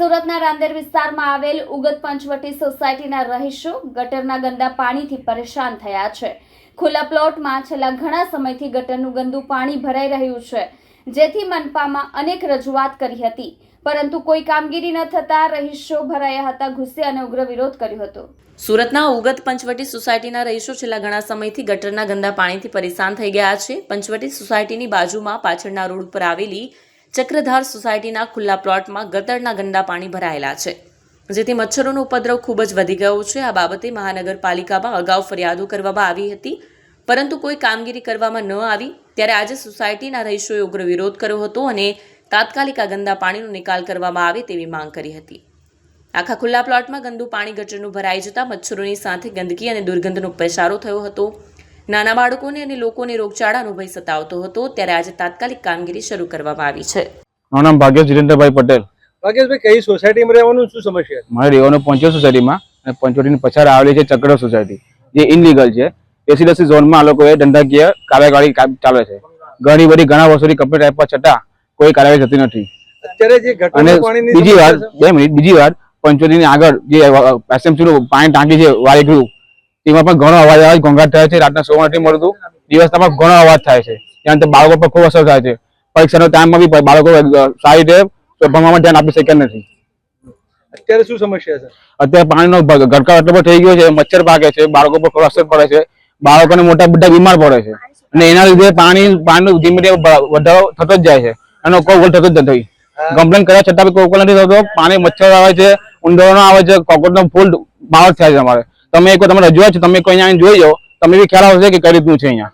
સુરતના રાંદેર વિસ્તારમાં આવેલ ઉગત પંચવટી સોસાયટીના રહીશો ગટરના ગંદા પાણીથી પરેશાન થયા છે. ખુલ્લા પ્લોટમાં છેલ્લા ઘણા સમયથી ગટરનું ગંદુ પાણી ભરાઈ રહ્યું છે, જેથી મનપામાં અનેક રજૂઆત કરી હતી. પરંતુ કોઈ કામગીરી ન થતા રહીશો ભરાયા હતા ગુસ્સે અને ઉગ્ર વિરોધ કર્યો હતો. સુરતના ઉગત પંચવટી સોસાયટીના રહીશો છેલ્લા ઘણા સમયથી ગટરના ગંદા પાણીથી પરેશાન થઈ ગયા છે. પંચવટી સોસાયટીની બાજુમાં પાછળના રોડ પર આવેલી ચક્રધાર સોસાયટીના ખુલ્લા પ્લોટમાં ગતરના ગંદા પાણી ભરાયેલા છે, જેથી મચ્છરોનો ઉપદ્રવ ખૂબ જ વધી ગયો છે. આ બાબતે મહાનગરપાલિકામાં અગાઉ ફરિયાદો કરવામાં આવી હતી, પરંતુ કોઈ કામગીરી કરવામાં ન આવી. ત્યારે આજે સોસાયટીના રહીશોએ ઉગ્ર વિરોધ કર્યો હતો અને તાત્કાલિક આ ગંદા પાણીનો નિકાલ કરવામાં આવે તેવી માંગ કરી હતી. આખા ખુલ્લા પ્લોટમાં ગંદુ પાણી ગટરનું ભરાઈ જતાં મચ્છરોની સાથે ગંદકી અને દુર્ગંધનો પેસારો થયો હતો. નાના બાળકોને અને લોકોને રોગચાળાનો ભય સતાવતો હતો ત્યારે આજે તાત્કાલિક કામગીરી શરૂ કરવામાં આવી છે. મારું નામ ભાગ્ય જીરેન્દ્રભાઈ પટેલ. ભાગ્યેશભાઈ કઈ સોસાયટીમાં રહેવાનું શું સમસ્યા મારે રહેવાનું પંચો સોસાયટીમાં અને પંચોટીની પછાડ આવેલી છે ચક્ર સોસાયટી જે ઇનલીગલ છે. રેસિડેન્સી ઝોનમાં આ લોકોએ ધંધાકીય કાર્યવાહી ચાલે છે. ઘણી બધી ઘણા વર્ષોથી કમ્પ્લીટ પર છતાં કોઈ કાર્યવાહી થતી નથી. અત્યારે અને બીજી વાર બે મિનિટ બીજી વાત પંચોતેરની આગળ જે એસએમસી નું પાણી ટાંકી છે વાયગૃહ તેમાં પણ ઘણો અવાજ આવે ઘોંઘાટ થાય છે રાતના સોવા નથી મળતું દિવસના પણ ઘણો અવાજ થાય છે. ત્યાં તો બાળકો પર ખૂબ અસર થાય છે. પરીક્ષાનો ટાઈમમાં બી બાળકો સારી રીતે ભણવામાં ધ્યાન આપી શક્યા નથી. અત્યારે શું સમસ્યા છે? અત્યારે પાણીનો ગરકાવ એટલો બધો થઈ ગયો છે મચ્છર પાકે છે બાળકો પર અસર પડે છે. બાળકોને મોટા બધા બીમાર પડે છે. અને એના લીધે પાણી પાણીનો ધીમે ધીમે વધારો થતો જ જાય છે. એનો કોઈ ઉકેલ થતો જ નથી. કમ્પ્લેન કર્યા છતાં બી કોઈ ઉકેલ નથી થતો. પાણી મચ્છર આવે છે ઉંદરોનો આવે છે કોકોટનો ફૂલ બાવળ થાય છે અમારે. તમે એક વાર તમે રજૂઆત છે, તમે કોઈ અહીંયા જોઈ જાઓ. તમે બી ખ્યાલ આવશે કે કઈ રીતનું છે અહીંયા.